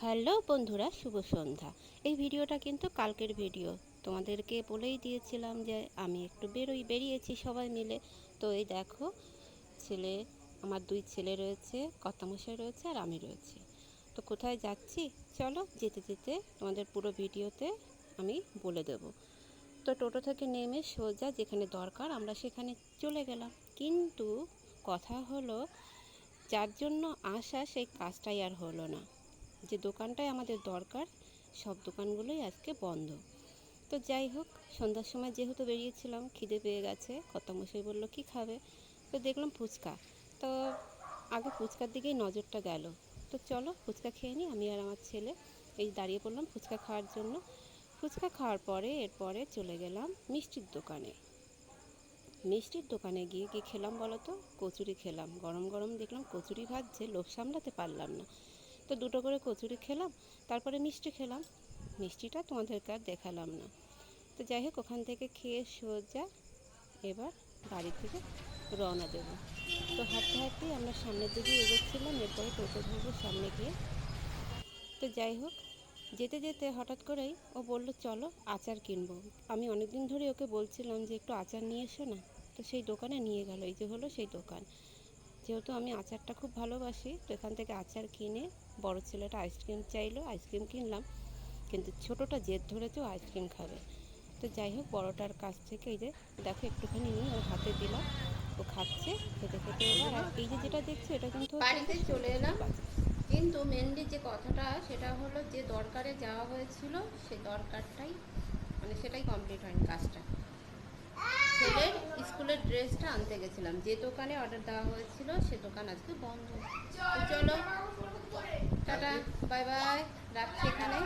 Hello বন্ধুরা, শুভ সন্ধ্যা। এই ভিডিওটা কিন্তু কালকের ভিডিও। তোমাদেরকে বলেই দিয়েছিলাম যে আমি একটু বেরোই, বেরিয়েছি সবাই মিলে। তো এই দেখো, ছেলে, আমার দুই ছেলে রয়েছে, কর্তামশাই রয়েছে আর আমি রয়েছি। তো কোথায় যাচ্ছি? চলো যেতে যেতে তোমাদের পুরো ভিডিওতে আমি বলে দেব। তো টোটো থেকে নেমে সোজা যেখানে দরকার আমরা সেখানে চলে গেলাম। কিন্তু কথা হলো, যার জন্য আসা সেই কাজটাই আর হলো না। যে দোকানটায় আমাদের দরকার, সব দোকানগুলোই আজকে বন্ধ। তো যাই হোক, সন্ধ্যার সময় যেহেতু বেরিয়েছিলাম, খিদে পেয়ে গেছে, কর্তামশাই বলল, কি খাবে? তো দেখলাম ফুচকা। তো আগে ফুচকার দিকেই নজরটা গেল। তো চলো ফুচকা খেয়ে নিই, আমি আর আমার ছেলে। এই দাঁড়িয়ে পড়লাম ফুচকা খাওয়ার জন্য। ফুচকা খাওয়ার পরে এরপরে চলে গেলাম মিষ্টির দোকানে। মিষ্টির দোকানে গিয়ে কি খেলাম বলো তো? কচুরি খেলাম। গরম গরম দেখলাম কচুরি ভাজছে, লোভ সামলাতে পারলাম না। তো দুটো করে কচুরি খেলাম, তারপরে মিষ্টি খেলাম। মিষ্টিটা তোমাদেরকে আর দেখালাম না। তো যাই হোক, ওখান থেকে খেয়ে সোজা এবার বাড়ি থেকে রওনা দেবো। তো হাঁটতে হাঁটতেই আমরা সামনের দিকে এগোচ্ছিলাম, এরপরে টোটো ধরবো সামনে গিয়ে। তো যাই হোক, যেতে যেতে হঠাৎ করেই ও বলল, চলো আচার কিনবো। আমি অনেক দিন ধরে ওকে বলছিলাম যে, একটু আচার নিয়ে এসো না। তো সেই দোকানে নিয়ে গেল, এই যে হলো সেই দোকান। যেহেতু আমি আচারটা খুব ভালোবাসি তো এখান থেকে আচার কিনে বড় ছেলেটা আইসক্রিম চাইলো আইসক্রিম কিনলাম। কিন্তু ছোটোটা জেদ ধরেছে ও আইসক্রিম খাবে। তো যাই হোক বড়টার কাছ থেকে এই যে দেখো একটুখানি নিয়ে ওর হাতে দিলাম। ও খাচ্ছে খেতে খেতে এবার আর এই যে যেটা দেখছ এটা কিন্তু বাড়িতে চলে এলাম। কিন্তু মেনলি যে কথাটা সেটা হলো যে দরকারে যাওয়া হয়েছিল সে দরকারটাই মানে সেটাই কমপ্লিট হয়নি কাজটা। ড্রেসটা আনতে গেছিলাম। যে দোকানে অর্ডার দেওয়া হয়েছিল সে দোকান আজকে বন্ধ। চলো। Tata bye bye. রাখছি এখানে